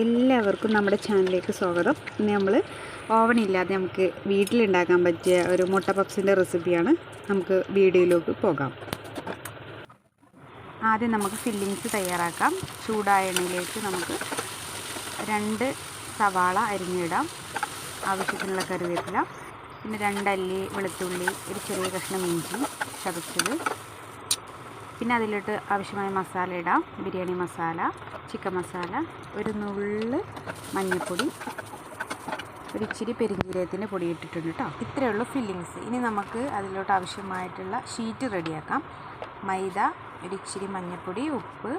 എല്ലാവർക്കും നമ്മുടെ ചാനലിലേക്ക് സ്വാഗതം. ഇന്ന് നമ്മൾ ഓവൻ ഇല്ലാതെ നമുക്ക് വീട്ടിലുണ്ടാക്കാൻ പറ്റിയ ഒരു മുട്ട പപ്സിന്റെ റെസിപ്പിയാണ് നമുക്ക് വീഡിയോയിലേക്ക് പോകാം. ആദ്യം നമുക്ക് ഫില്ലിങ്സ് തയ്യാറാക്കാം. ചൂടായ എണ്ണയിലേക്ക് നമുക്ക് രണ്ട് സവാള അരിഞ്ഞിടാം. ആവശ്യത്തിനുള്ള കറിവേപ്പില. പിന്നെ രണ്ടല്ലി വെളുത്തുള്ളി ഒരു ചെറിയ കഷ്ണം ഇഞ്ചി ചതച്ചത്. പിന്നെ അതിലോട്ട് ആവശ്യമായ മസാല ഇടാം. ബിരിയാണി മസാല ചിക്കൻ മസാല ഒരു നുള്ള് മഞ്ഞൾപ്പൊടി ഒരു ഇച്ചിരി പെരിഞ്ജീരകത്തിന്റെ പൊടി ഇട്ടിട്ടുണ്ട് കേട്ടോ ഇത്രയേ ഉള്ളൂ ഫില്ലിങ്സ് ഇനി നമുക്ക് അതിലോട്ട് ആവശ്യമായിട്ടുള്ള ഷീറ്റ് റെഡിയാക്കാം. മൈദ ഒരു ഇച്ചിരി മഞ്ഞൾപ്പൊടി ഉപ്പ്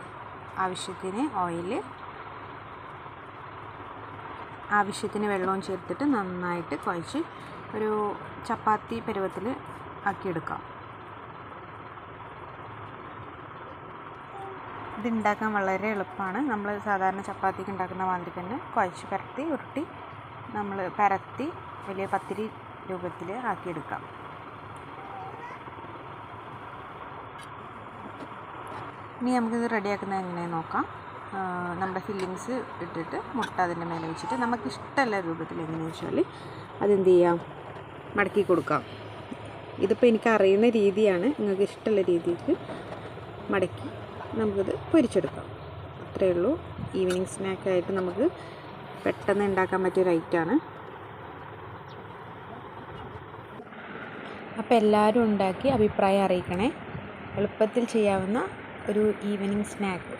ആവശ്യത്തിന് ഓയിൽ ആവശ്യത്തിന് വെള്ളവും ചേർത്തിട്ട് നന്നായിട്ട് കുഴച്ച് ഒരു ചപ്പാത്തി പരുവത്തിൽ ആക്കിയെടുക്കാം. ഇത് ഉണ്ടാക്കാൻ വളരെ എളുപ്പമാണ്. നമ്മൾ സാധാരണ ചപ്പാത്തിക്ക് ഉണ്ടാക്കുന്ന മാതിരി തന്നെ കുഴച്ച് പരത്തി ഉരുട്ടി നമ്മൾ പരത്തി വലിയ പത്തിരി രൂപത്തിൽ ആക്കിയെടുക്കാം. ഇനി നമുക്കിത് റെഡിയാക്കുന്നത് എങ്ങനെയാണെന്ന് നോക്കാം. നമ്മുടെ ഫില്ലിങ്സ് ഇട്ടിട്ട് മുട്ട അതിന്റെ മേലെ വെച്ചിട്ട് നമുക്ക് ഇഷ്ടമല്ല രൂപത്തിൽ എങ്ങനെയാണെന്ന് വെച്ചാൽ അതെന്ത് ചെയ്യാം? മടക്കി കൊടുക്കാം. ഇതിപ്പോൾ എനിക്ക് അറിയുന്ന രീതിയാണ്. നിങ്ങൾക്ക് ഇഷ്ടമുള്ള രീതിക്ക് മടക്കി നമുക്കിത് പൊരിച്ചെടുക്കാം. അത്രയേ ഉള്ളൂ. ഈവനിങ് സ്നാക്കായിട്ട് നമുക്ക് പെട്ടെന്ന് ഉണ്ടാക്കാൻ പറ്റിയ റൈറ്റാണ് അപ്പോൾ എല്ലാവരും ഉണ്ടാക്കി അഭിപ്രായം അറിയിക്കണേ. എളുപ്പത്തിൽ ചെയ്യാവുന്ന ഒരു ഈവനിങ് സ്നാക്ക്